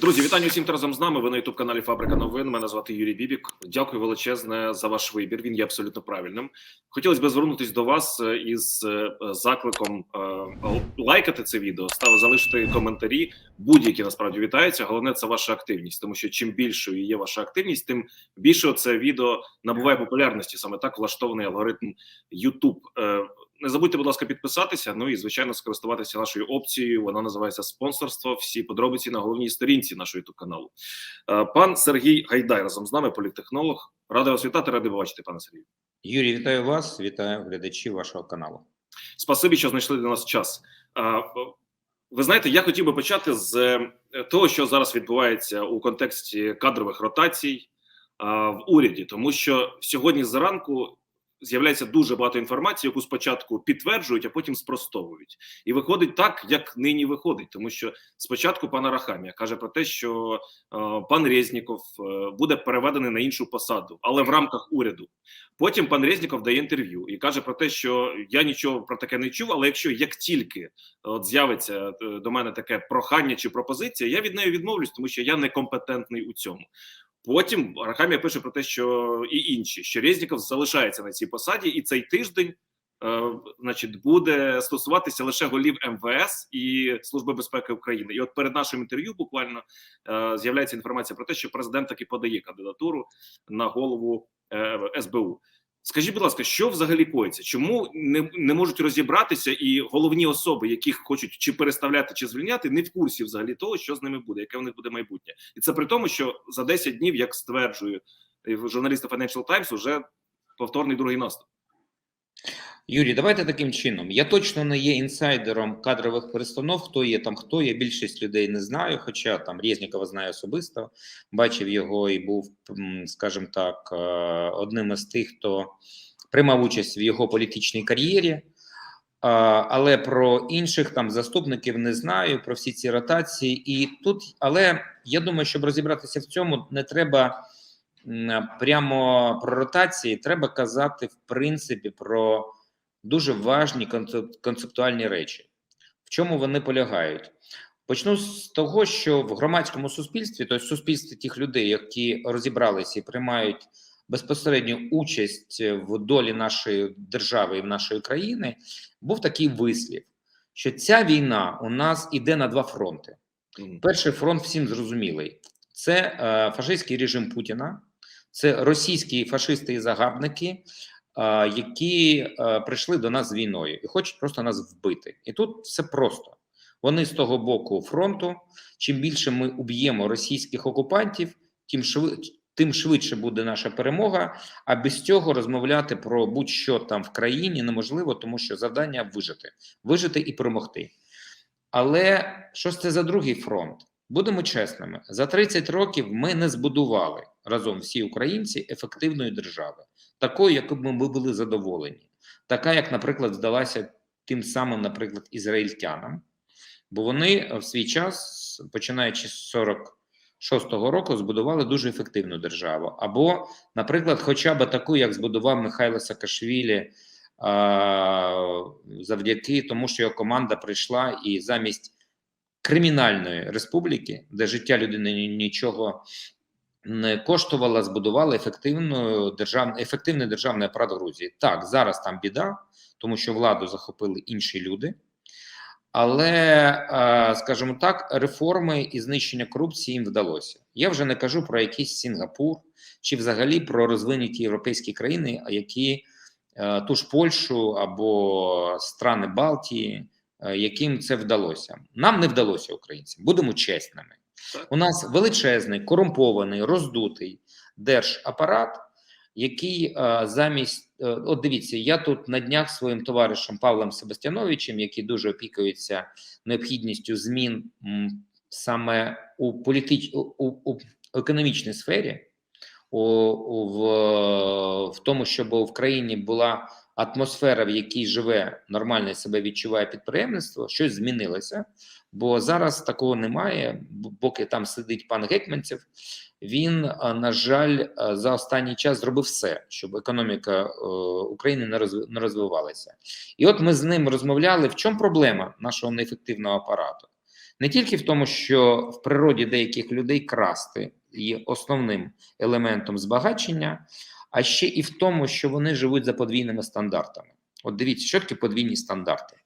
Друзі, вітання усім разом з нами. Ви на youtube каналі Фабрика новин. Мене звати Юрій Бібік. Дякую величезне за ваш вибір. Він є абсолютно правильним. Хотілося б звернутися до вас е, із е, закликом е, лайкати це відео, став залишити коментарі. Будь-які насправді вітаються. Головне це ваша активність, тому що чим більшою є ваша активність, тим більше це відео набуває популярності. Саме так влаштований алгоритм YouTube. Е, Не забудьте, будь ласка, підписатися. Ну і звичайно, скористуватися нашою опцією. Вона називається спонсорство. Всі подробиці на головній сторінці нашого youtube каналу. Е, Пан Сергій Гайдай разом з нами, політтехнолог. Радий вас вітати, радий бачити, пане Сергію. Юрій, вітаю вас, вітаю глядачів вашого каналу. Спасибі, що знайшли для нас час. Ви знаєте, я хотів би почати з е, того, що зараз відбувається у контексті кадрових ротацій в уряді, тому що сьогодні зранку з'являється дуже багато інформації, яку спочатку підтверджують, а потім спростовують. І виходить так, як нині виходить, тому що спочатку пана Рахамія каже про те, що е, пан Резніков е, буде переведений на іншу посаду, але в рамках уряду. Потім пан Резніков дає інтерв'ю і каже про те, що я нічого про таке не чув, але якщо як тільки от з'явиться е, до мене таке прохання чи пропозиція, я від неї відмовлюсь, тому що я некомпетентний у цьому. Потім Рахамія пише про те, що і інші, що Резніков залишається на цій посаді, і цей тиждень, е, значить, буде стосуватися лише голів МВС і Служби безпеки України. І от перед нашим інтерв'ю буквально е, з'являється інформація про те, що президент таки подає кандидатуру на голову е, СБУ. Скажіть, будь ласка, що взагалі коїться? Чому не, не можуть розібратися, і головні особи, яких хочуть чи переставляти, чи звільняти, не в курсі взагалі того, що з ними буде, яке в них буде майбутнє, і це при тому, що за 10 днів, як стверджує журналіста Financial Times, уже повторний другий наступ. Юрій, давайте таким чином. Я точно не є інсайдером кадрових перестанов. Хто є там, хто я більшість людей не знаю. Хоча там Резнікова знаю особисто, бачив його і був, скажімо так, одним із тих, хто приймав участь в його політичній кар'єрі. Але про інших там заступників не знаю про всі ці ротації. І тут, але я думаю, щоб розібратися в цьому, не треба прямо про ротації, треба казати в принципі про дуже важні концептуальні речі. В чому вони полягають? Почну з того, що в громадському суспільстві, тобто в суспільстві тих людей, які розібралися і приймають безпосередню участь в долі нашої держави і в нашої країни, був такий вислів, що ця війна у нас іде на два фронти. Перший фронт всім зрозумілий: це е, фашистський режим Путіна, це російські фашисти і загарбники, які прийшли до нас з війною і хочуть просто нас вбити. І тут все просто. Вони з того боку фронту. Чим більше ми уб'ємо російських окупантів, тим швидше. Тим швидше буде наша перемога. А без цього розмовляти про будь-що там в країні неможливо, тому що завдання вижити, вижити і перемогти. Але що це за другий фронт? Будемо чесними: за 30 років ми не збудували разом всі українці ефективної держави, такою, якою ми були задоволені, така, як, наприклад, здалася тим самим, наприклад, ізраїльтянам, бо вони в свій час, починаючи з 46-го року, збудували дуже ефективну державу. Або, наприклад, хоча б таку, як збудував Михайло Саакашвілі, завдяки тому, що його команда прийшла і замість кримінальної республіки, де життя людини нічого не коштувало, збудували ефективну державну ефективний державний апарат Грузії. Так, зараз там біда, тому що владу захопили інші люди. Але, скажімо так, реформи і знищення корупції їм вдалося. Я вже не кажу про якийсь Сінгапур чи взагалі про розвинуті європейські країни, які ту ж Польщу або страни Балтії, яким це вдалося. Нам не вдалося українцям. Будемо чесними. У нас величезний корумпований, роздутий держапарат, який а, замість а, от дивіться, я тут на днях своїм товаришем Павлом Себастьяновичем, який дуже опікується необхідністю змін м, саме у політич... у, у, у економічній сфері, у, у в, в тому, щоб в країні була атмосфера, в якій живе нормально себе відчуває підприємництво, щось змінилося. Бо зараз такого немає. Поки там сидить пан Гетьманцев, він, на жаль, за останній час зробив все, щоб економіка України не розвивалася. І от ми з ним розмовляли. В чому проблема нашого неефективного апарату? Не тільки в тому, що в природі деяких людей красти є основним елементом збагачення, а ще і в тому, що вони живуть за подвійними стандартами. От дивіться, що таке подвійні стандарти.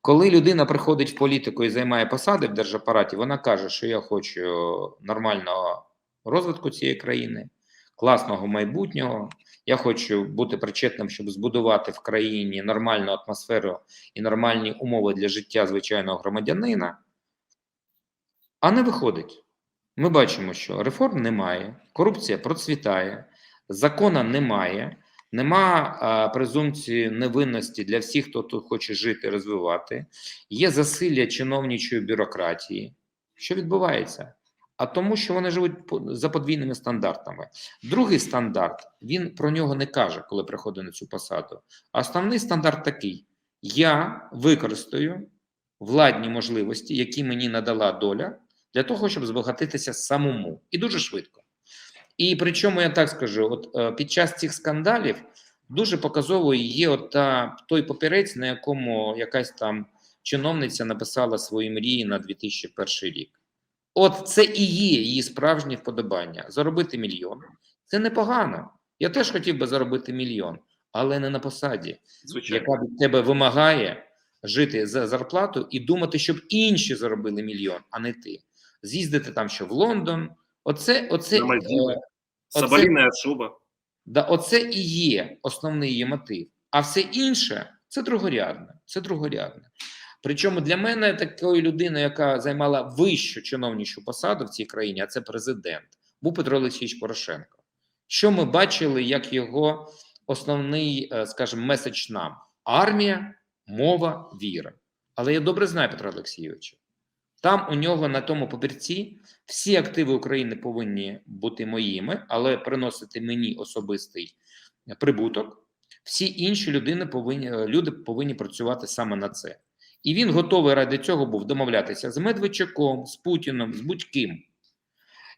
Коли людина приходить в політику і займає посади в держапараті, вона каже, що я хочу нормального розвитку цієї країни, класного майбутнього. Я хочу бути причетним, щоб збудувати в країні нормальну атмосферу і нормальні умови для життя звичайного громадянина. А не виходить. Ми бачимо, що реформ немає, корупція процвітає, закона немає, нема презумпції невинності для всіх, хто тут хоче жити, розвивати. Є засилля чиновничої бюрократії. Що відбувається? А тому, що вони живуть за подвійними стандартами. Другий стандарт він про нього не каже, коли приходить на цю посаду. Основний стандарт такий: я використаю владні можливості, які мені надала доля, для того, щоб збагатитися самому, і дуже швидко. І причому я так скажу: от е, під час цих скандалів дуже показовою є от та, той папірець, на якому якась там чиновниця написала свої мрії на 2001 рік. От це і є її справжнє вподобання. Заробити мільйон. Це непогано. Я теж хотів би заробити мільйон, але не на посаді, Звичайно. яка від тебе вимагає жити за зарплату і думати, щоб інші заробили мільйон, а не ти. З'їздити там, що в Лондон. Оце, оце, е, оце- Соболіна шуба. Да, оце і є основний її мотив. А все інше це другорядне. Це другорядне. Причому для мене такою людиною, яка займала вищу чиновничу посаду в цій країні, а це президент, був Петро Олексійович Порошенко. Що ми бачили як його основний, е, скажімо, меседж нам: армія, мова, віра. Але я добре знаю Петра Олексійовича. Там у нього на тому папірці всі активи України повинні бути моїми, але приносити мені особистий прибуток. Всі інші людини повинні, люди повинні працювати саме на це. І він готовий ради цього був домовлятися з Медведчуком, з Путіном, з будь-ким.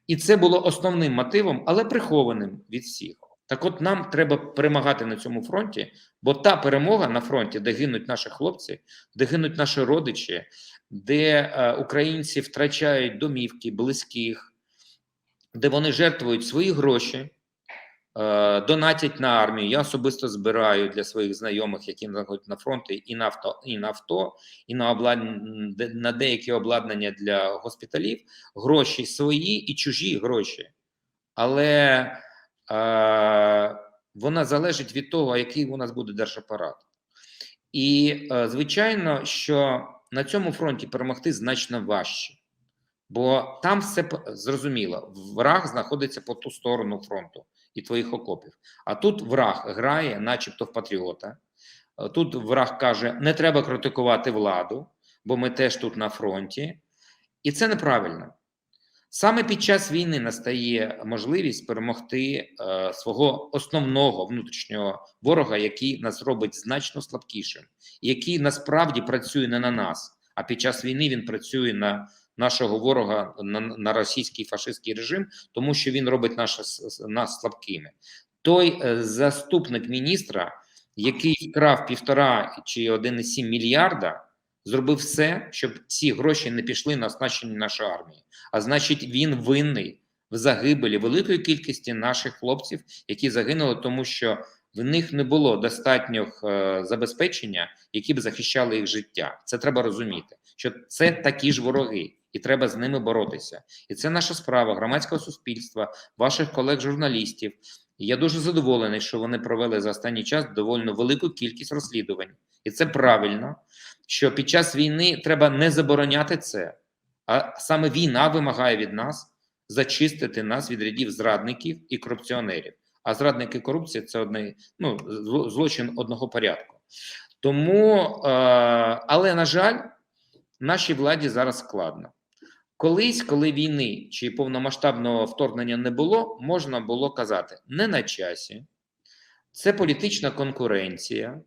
І це було основним мотивом, але прихованим від всіх. Так от нам треба перемагати на цьому фронті, бо та перемога на фронті, де гинуть наші хлопці, де гинуть наші родичі, де е, українці втрачають домівки, близьких, де вони жертвують свої гроші, е, донатять на армію. Я особисто збираю для своїх знайомих, які знаходять на фронті, і на авто, і на авто, і на обладнання на деякі обладнання для госпіталів, гроші свої і чужі гроші. Але е, вона залежить від того, який у нас буде держапарат. І е, звичайно, що на цьому фронті перемогти значно важче, бо там все зрозуміло. Враг знаходиться по ту сторону фронту і твоїх окопів. А тут враг грає, начебто в патріота. Е, Тут враг каже: не треба критикувати владу, бо ми теж тут на фронті. І це неправильно. Саме під час війни настає можливість перемогти е, свого основного внутрішнього ворога, який нас робить значно слабкішим, який насправді працює не на нас, а під час війни він працює на нашого ворога, на, на російський фашистський режим, тому що він робить с- нас слабкими. Той е, заступник міністра, який вкрав півтора чи 1,7 мільярда, зробив все, щоб ці гроші не пішли на оснащення нашої армії. А значить, він винний в загибелі великої кількості наших хлопців, які загинули, тому що в них не було достатнього е, забезпечення, які б захищали їх життя. Це треба розуміти, що це такі ж вороги, і треба з ними боротися. І це наша справа громадського суспільства, ваших колег-журналістів. Я дуже задоволений, що вони провели за останній час доволі велику кількість розслідувань, і це правильно. Що під час війни треба не забороняти це, а саме війна вимагає від нас зачистити нас від рядів зрадників і корупціонерів. А зрадники і корупція це одне, ну, злочин одного порядку. Тому, е, але на жаль, нашій владі зараз складно. Колись, коли війни чи повномасштабного вторгнення не було, можна було казати не на часі, це політична конкуренція.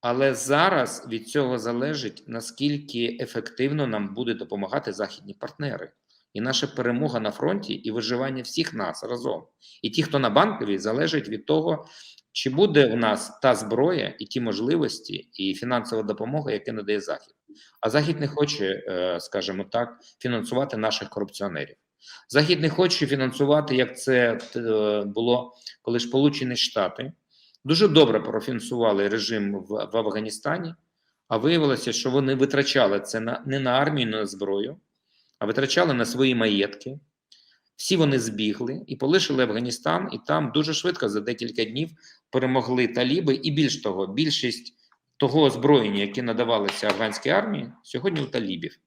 Але зараз від цього залежить наскільки ефективно нам буде допомагати західні партнери. і наша перемога на фронті, і виживання всіх нас разом. І ті, хто на банковій, залежить від того, чи буде у нас та зброя, і ті можливості, і фінансова допомога, яку надає Захід. А Захід не хоче, е, скажімо так, фінансувати наших корупціонерів. Захід не хоче фінансувати, як це е, було, коли Сполучені Штати дуже добре профінансували режим в, в Афганістані, а виявилося, що вони витрачали це на, не на армію, не на зброю, а витрачали на свої маєтки. Всі вони збігли і полишили Афганістан, і там дуже швидко за декілька днів перемогли таліби. І більш того, більшість того озброєння, яке надавалося афганській армії, сьогодні у талібів.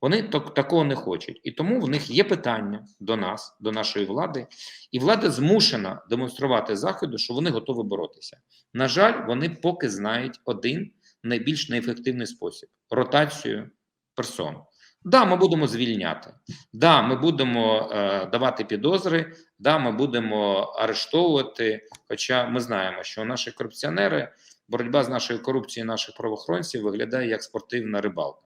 Вони так, такого не хочуть, і тому в них є питання до нас, до нашої влади, і влада змушена демонструвати заходу, що вони готові боротися. На жаль, вони поки знають один найбільш неефективний спосіб ротацію персон. Да, ми будемо звільняти. Да, ми будемо е, давати підозри. Да, ми будемо арештовувати. Хоча ми знаємо, що наші корупціонери, боротьба з нашою корупцією наших правоохоронців виглядає як спортивна рибалка,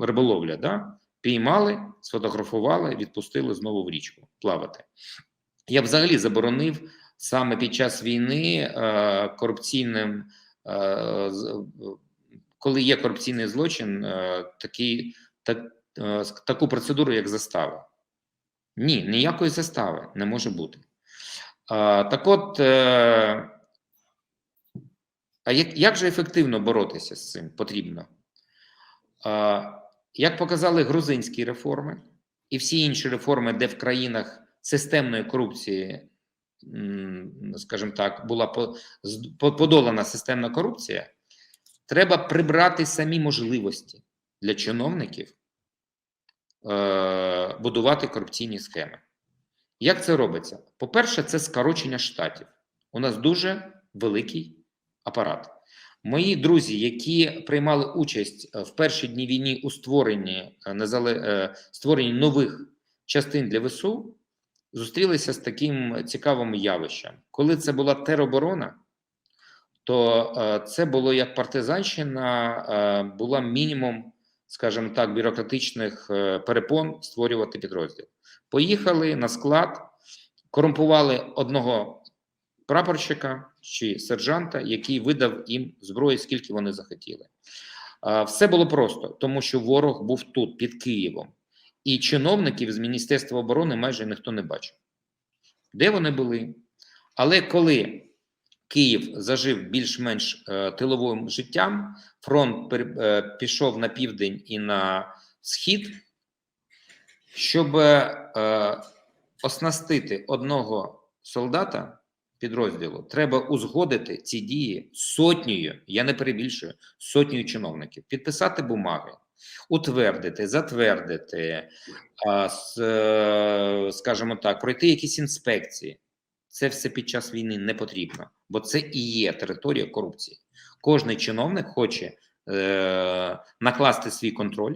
риболовля. Да? Піймали, сфотографували, відпустили знову в річку плавати. Я б взагалі заборонив саме під час війни е, корупційним, е, з- коли є корупційний злочин, е, так, е, таку процедуру, як застава. Ні, ніякої застави не може бути. А, так от, е, а як, як же ефективно боротися з цим потрібно? А, як показали грузинські реформи і всі інші реформи, де в країнах системної корупції, скажімо так, була подолана системна корупція, треба прибрати самі можливості для чиновників е, будувати корупційні схеми. Як це робиться? По-перше, це скорочення штатів. У нас дуже великий апарат. Мої друзі, які приймали участь е, в перші дні війни у створенні, е, створенні нових частин для ВСУ, зустрілися з таким цікавим явищем. Коли це була тероборона, то це було як партизанщина, була мінімум, скажімо так, бюрократичних е, перепон створювати підрозділ. Поїхали на склад, корумпували одного прапорщика чи сержанта, який видав їм зброї, скільки вони захотіли. Все було просто, тому що ворог був тут, під Києвом, і чиновників з Міністерства оборони майже ніхто не бачив. Де вони були? Але коли Київ зажив більш-менш е, тиловим життям, фронт е, пішов на південь і на схід, щоб е, оснастити одного солдата підрозділу, треба узгодити ці дії сотнею, я не перебільшую, сотнею чиновників, підписати бумаги, утвердити, затвердити, скажімо так, пройти якісь інспекції. Це все під час війни не потрібно, бо це і є територія корупції. Кожний чиновник хоче е, накласти свій контроль,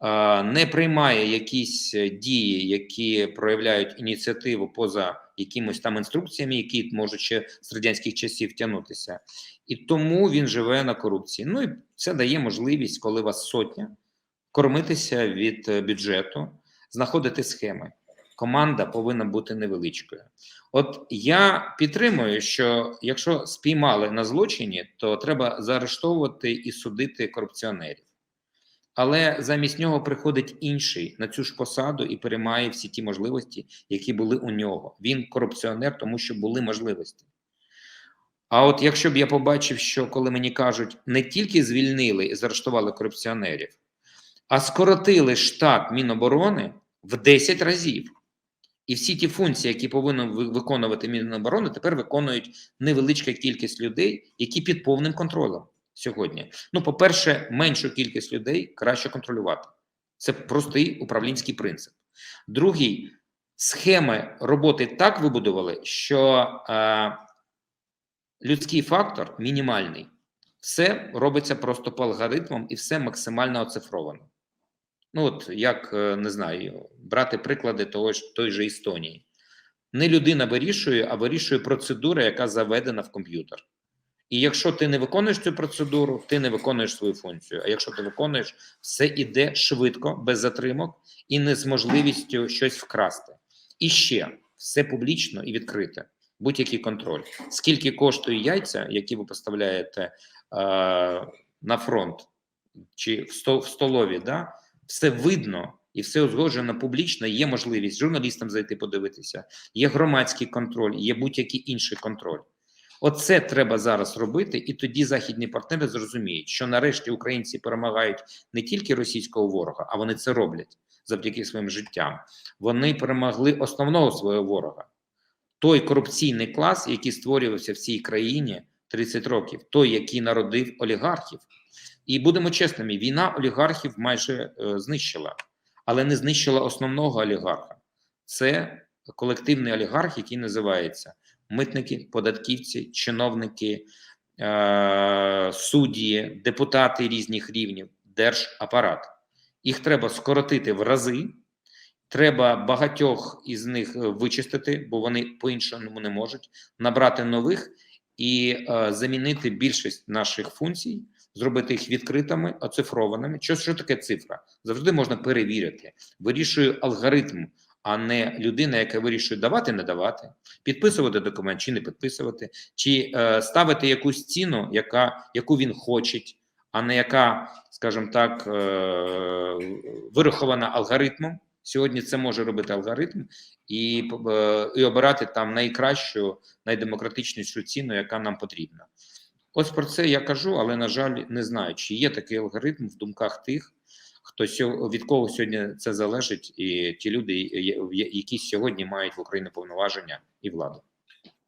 е, не приймає якісь дії, які проявляють ініціативу поза якимось там інструкціями, які можуть ще з радянських часів тягнутися, і тому він живе на корупції. Ну і це дає можливість, коли вас сотня, кормитися від е, бюджету, знаходити схеми. Команда повинна бути невеличкою. От я підтримую, що якщо спіймали на злочині, то треба заарештовувати і судити корупціонерів. Але замість нього приходить інший на цю ж посаду і переймає всі ті можливості, які були у нього. Він корупціонер, тому що були можливості. А от якщо б я побачив, що коли мені кажуть, не тільки звільнили і заарештували корупціонерів, а скоротили штат Міноборони в 10 разів. І всі ті функції, які повинен виконувати Міноборони, тепер виконують невеличка кількість людей, які під повним контролем сьогодні. Ну, по-перше, меншу кількість людей краще контролювати. Це простий управлінський принцип. Другий схеми роботи так вибудували, що е, людський фактор мінімальний. Все робиться просто по алгоритмам і все максимально оцифровано. Ну, от як е, не знаю, брати приклади того ж той же Естонії. Не людина вирішує, а вирішує процедура, яка заведена в комп'ютер. І якщо ти не виконуєш цю процедуру, ти не виконуєш свою функцію. А якщо ти виконуєш, все іде швидко, без затримок і не з можливістю щось вкрасти. І ще все публічно і відкрите. Будь-який контроль. Скільки коштують яйця, які ви поставляєте е, на фронт чи в столові, да? Все видно і все узгоджено публічно. Є можливість журналістам зайти подивитися, є громадський контроль, є будь-який інший контроль. Оце треба зараз робити, і тоді західні партнери зрозуміють, що нарешті українці перемагають не тільки російського ворога, а вони це роблять завдяки своїм життям. Вони перемогли основного свого ворога, той корупційний клас, який створювався в цій країні 30 років, той, який народив олігархів. І будемо чесними, війна олігархів майже е, знищила, але не знищила основного олігарха. Це колективний олігарх, який називається митники, податківці, чиновники, е, судді, депутати різних рівнів, держапарат. Їх треба скоротити в рази. Треба багатьох із них е, вичистити, бо вони по-іншому не можуть набрати нових і е, замінити більшість наших функцій, зробити їх відкритими, оцифрованими. Що, що таке цифра? Завжди можна перевірити. Вирішує алгоритм, а не людина, яка вирішує давати, не давати, підписувати документ чи не підписувати, чи е, ставити якусь ціну, яка, яку він хоче, а не яка, скажімо так, е, вирахована алгоритмом. Сьогодні це може робити алгоритм і, е, і обирати там найкращу, найдемократичнішу ціну, яка нам потрібна. Ось про це я кажу, але на жаль, не знаю, чи є такий алгоритм в думках тих, хто від кого сьогодні це залежить, і ті люди, які сьогодні мають в Україні повноваження і владу.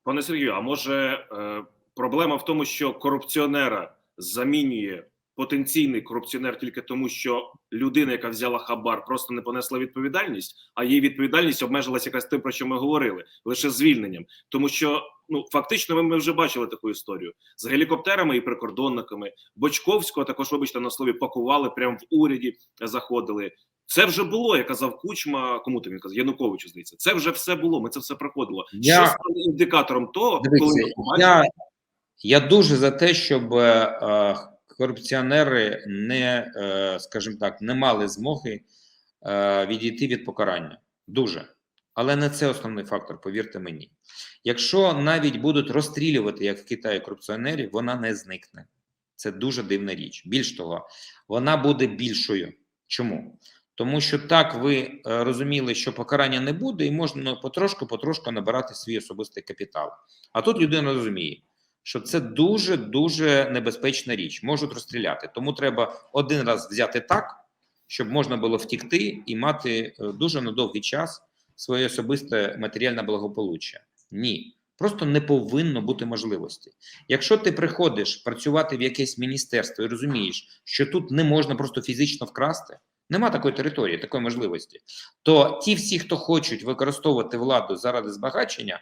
Пане Сергію, а може е, проблема в тому, що корупціонера замінює потенційний корупціонер тільки тому, що людина, яка взяла хабар, просто не понесла відповідальність, а її відповідальність обмежилася якраз тим, про що ми говорили, лише звільненням. Тому що ну фактично ми, вже бачили таку історію з гелікоптерами і прикордонниками. Бочковського також, вибачте, на слові пакували прямо в уряді, заходили. Це вже було, як казав Кучма, кому там він казав, Януковичу, здається. Це вже все було. Ми це все проходило. Я- Що стало індикатором того, коли ми побачимо, я, я дуже за те, щоб е, корупціонери не, е, скажімо так, не мали змоги е, відійти від покарання. Дуже. Але не це основний фактор, повірте мені. Якщо навіть будуть розстрілювати, як в Китаї корупціонерів, вона не зникне. Це дуже дивна річ. Більш того, вона буде більшою. Чому? Тому що так ви е, розуміли, що покарання не буде, і можна потрошку-потрошку набирати свій особистий капітал. А тут людина розуміє, що це дуже дуже небезпечна річ. Можуть розстріляти. Тому треба один раз взяти так, щоб можна було втікти і мати е, дуже на довгий час своє особисте матеріальне благополуччя. Ні, просто не повинно бути можливості. Якщо ти приходиш працювати в якесь міністерство і розумієш, що тут не можна просто фізично вкрасти. Нема такої території, такої можливості. То ті всі, хто хочуть використовувати владу заради збагачення,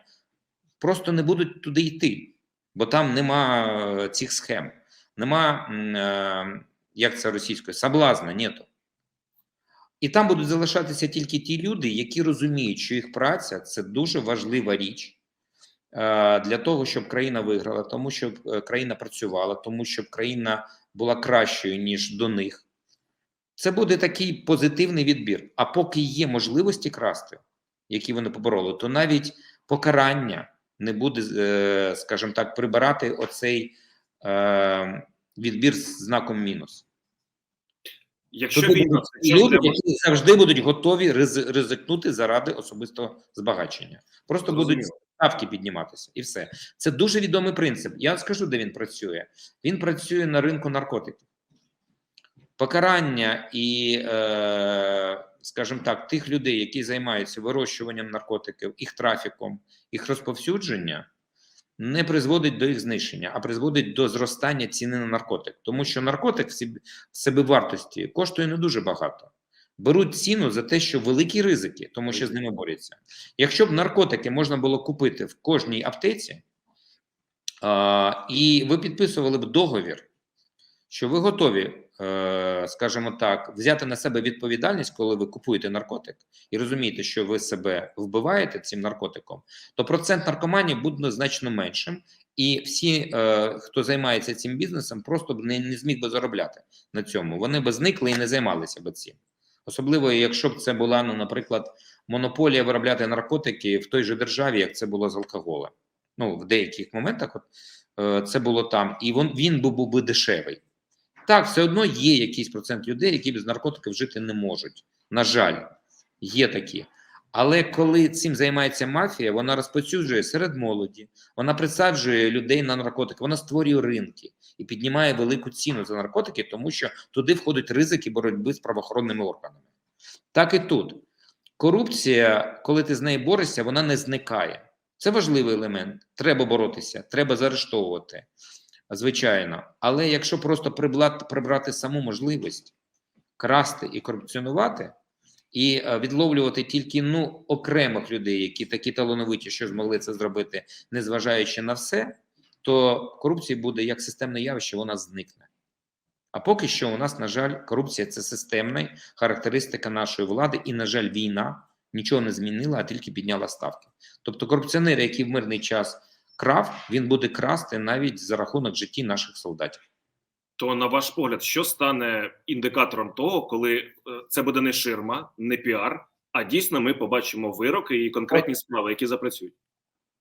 просто не будуть туди йти, бо там нема е, цих схем, нема, е, як це російською, соблазна, нету. І там будуть залишатися тільки ті люди, які розуміють, що їх праця це дуже важлива річ е, для того, щоб країна виграла, тому щоб країна працювала, тому щоб країна була кращою ніж до них. Це буде такий позитивний відбір. А поки є можливості красти, які вони побороли, то навіть покарання не буде, е, скажімо так, прибирати оцей е, відбір з знаком мінус. якщо Тут війна це люди, які завжди будуть готові ризикнути заради особистого збагачення. Просто будуть ставки підніматися, і все. Це дуже відомий принцип. Я скажу, де він працює. Він працює на ринку наркотиків. Покарання і, е, скажімо так, тих людей, які займаються вирощуванням наркотиків, їх трафіком, їх розповсюдження, не призводить до їх знищення, а призводить до зростання ціни на наркотик. Тому що наркотик в собі- в себевартості коштує не дуже багато. Беруть ціну за те, що великі ризики, тому що з ними борються. Якщо б наркотики можна було купити в кожній аптеці, а, і ви підписували б договір, що ви готові скажімо так, взяти на себе відповідальність, коли ви купуєте наркотик і розумієте, що ви себе вбиваєте цим наркотиком, то процент наркоманів буде значно меншим, і всі, е, хто займається цим бізнесом, просто б не, не зміг би заробляти на цьому. Вони би зникли і не займалися би цим. Особливо, якщо б це була, ну, наприклад, монополія виробляти наркотики в той же державі, як це було з алкоголем. Ну, в деяких моментах от, е, це було там, і він, він був би дешевий. Так, все одно є якийсь процент людей, які без наркотиків жити не можуть. На жаль, є такі. Але коли цим займається мафія, вона розповсюджує серед молоді, вона присаджує людей на наркотики, вона створює ринки і піднімає велику ціну за наркотики, тому що туди входять ризики боротьби з правоохоронними органами. Так і тут. Корупція, коли ти з нею борешся, вона не зникає. Це важливий елемент. Треба боротися, треба заарештовувати, звичайно. Але якщо просто прибрати, саму можливість красти і корупціонувати, і е, відловлювати тільки ну окремих людей, які такі талановиті, що змогли це зробити, незважаючи на все, то корупція буде як системне явище, вона зникне. А поки що у нас, на жаль, корупція це системна характеристика нашої влади, і, на жаль, війна нічого не змінила, а тільки підняла ставки. Тобто, корупціонер, який в мирний час крав, він буде красти навіть за рахунок житті наших солдатів. То на ваш погляд, що стане індикатором того, коли е, це буде не ширма, не піар, а дійсно ми побачимо вироки і конкретні справи, які запрацюють?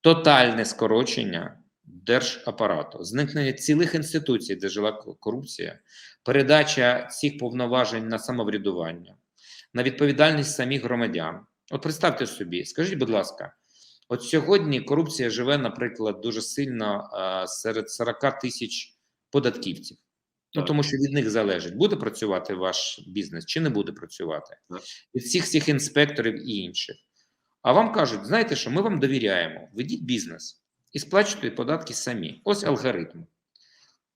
Тотальне скорочення держапарату, зникнення цілих інституцій, де жила корупція, передача цих повноважень на самоврядування, на відповідальність самих громадян. От представте собі, скажіть, будь ласка, от сьогодні корупція живе, наприклад, дуже сильно серед 40 тисяч податківців. Ну, тому що від них залежить, буде працювати ваш бізнес чи не буде працювати. Від всіх цих інспекторів і інших. А вам кажуть, знаєте що, ми вам довіряємо, ведіть бізнес і сплачуйте податки самі. Ось алгоритм.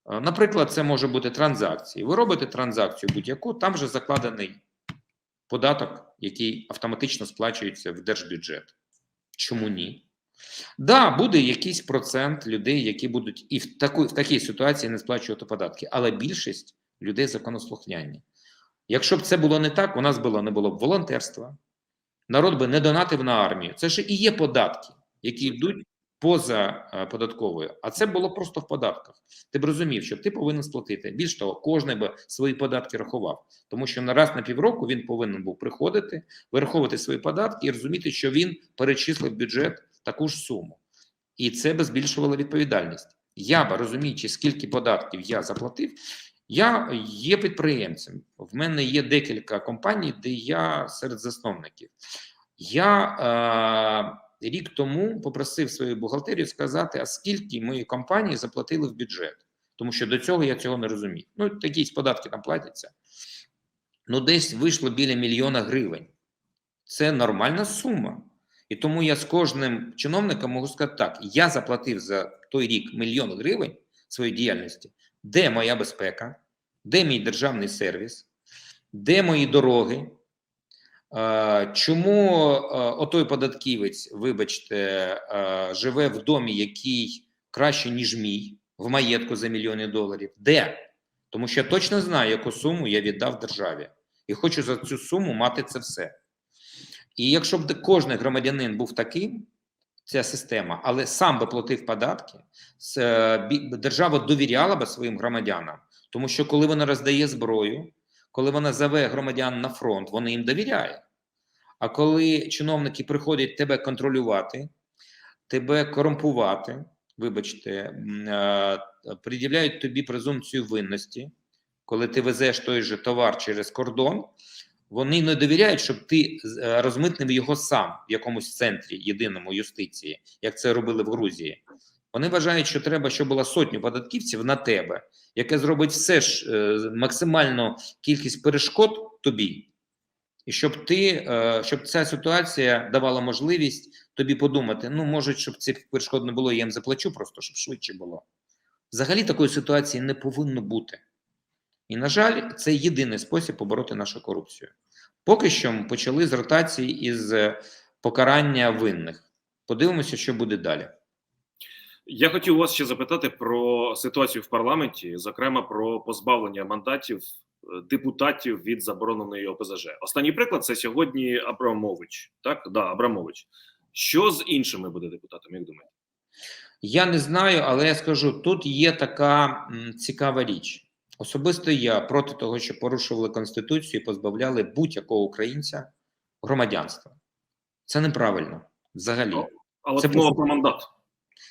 Наприклад, це може бути транзакції. Ви робите транзакцію будь-яку, там вже закладений податок, який автоматично сплачується в держбюджет. Чому ні? Да, буде якийсь процент людей, які будуть і в, таку, в такій ситуації не сплачувати податки, але більшість людей законослухняні. Якщо б це було не так, у нас було не було б волонтерства, народ би не донатив на армію. Це ж і є податки, які йдуть поза е, податковою. А це було просто в податках. Ти б розумів, що ти повинен сплатити. Більш того, кожен би свої податки рахував, тому що на раз на півроку він повинен був приходити, вираховувати свої податки і розуміти, що він перечислив бюджет таку ж суму. І це би збільшувало відповідальність. Я би розуміючи, скільки податків я заплатив, я є підприємцем. В мене є декілька компаній, де я серед засновників. Я е, рік тому попросив свою бухгалтерію сказати, а скільки мої компанії заплатили в бюджет, тому що до цього я цього не розумів. Ну, якісь податки там платяться. Ну, десь вийшло біля мільйона гривень. Це нормальна сума. І тому я з кожним чиновником можу сказати так: я заплатив за той рік мільйон гривень своєї діяльності. Де моя безпека? Де мій державний сервіс? Де мої дороги? Чому отой податківець, вибачте, живе в домі, який краще, ніж мій, в маєтку за мільйони доларів? Де? Тому що я точно знаю, яку суму я віддав державі, і хочу за цю суму мати це все. І якщо б кожен громадянин був таким, ця система, але сам би платив податки, е, держава довіряла би своїм громадянам, тому що коли вона роздає зброю, коли вона зове громадян на фронт, вони їм довіряють. А коли чиновники приходять тебе контролювати, тебе корумпувати, вибачте, е, пред'являють тобі презумпцію винності, коли ти везеш той же товар через кордон, вони не довіряють, щоб ти е, розмитнив його сам в якомусь центрі єдиному юстиції, як це робили в Грузії. Вони вважають, що треба, щоб була сотня податківців на тебе, яке зробить все ж е, максимальну кількість перешкод тобі, і щоб ти, е, щоб ця ситуація давала можливість тобі подумати: ну, може, щоб цих перешкод не було, я їм заплачу, просто щоб швидше було. Взагалі такої ситуації не повинно бути. І, на жаль, це єдиний спосіб побороти нашу корупцію. Поки що почали з ротації із е, покарання винних. Подивимося, що буде далі. Я хотів вас ще запитати про ситуацію в парламенті, зокрема про позбавлення мандатів депутатів від забороненої ОПЗЖ. Останній приклад це сьогодні Абрамович. Так, да, Абрамович. Що з іншими буде депутатами? Як думаєте? Я не знаю, але я скажу: тут є така м, цікава річ. Особисто я проти того, що порушували конституцію і позбавляли будь-якого українця громадянства. Це неправильно взагалі. Але Це це мова про мандат.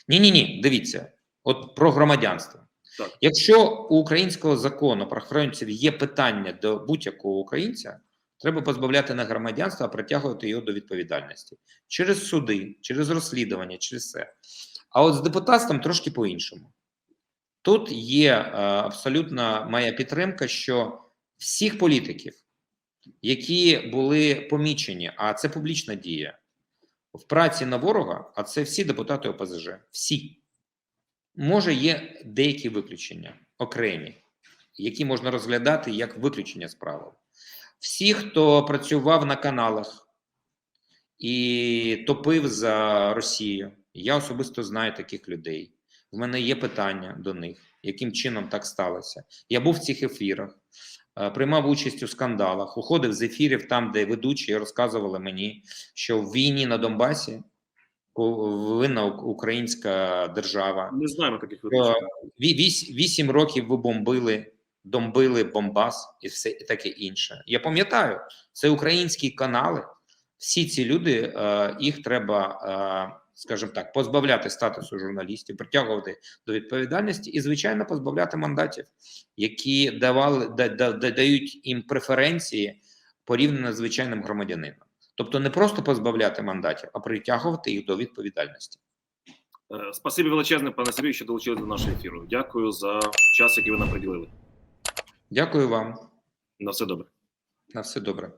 Ні, ні, ні. Дивіться, от про громадянство. Так. Якщо у українського закону про охоронців є питання до будь-якого українця, треба позбавляти не громадянства, а притягувати його до відповідальності через суди, через розслідування, через все. А от з депутатством трошки по-іншому. Тут є е, абсолютна моя підтримка, що всіх політиків, які були помічені, а це публічна дія, в праці на ворога, а це всі депутати ОПЗЖ. Всі. Може, є деякі виключення, окремі, які можна розглядати як виключення з правил. Всі, хто працював на каналах і топив за Росію, я особисто знаю таких людей. В мене є питання до них, яким чином так сталося. Я був в цих ефірах, приймав участь у скандалах, уходив з ефірів там, де ведучі розказували мені, що в війні на Донбасі винна українська держава. Не знаємо таких випадків. Вісім років ви бомбили, домбили Бомбас і все і таке інше. Я пам'ятаю, це українські канали. Всі ці люди, е, їх треба, е, скажімо так, позбавляти статусу журналістів, притягувати до відповідальності і, звичайно, позбавляти мандатів, які давали да, да, да- дають їм преференції порівняно з звичайним громадянином. Тобто не просто позбавляти мандатів, а притягувати їх до відповідальності. Е, Спасибі величезне, пане Сергію, що долучились до нашого ефіру. Дякую за час, який ви нам приділили. Дякую вам. На все добре. На все добре.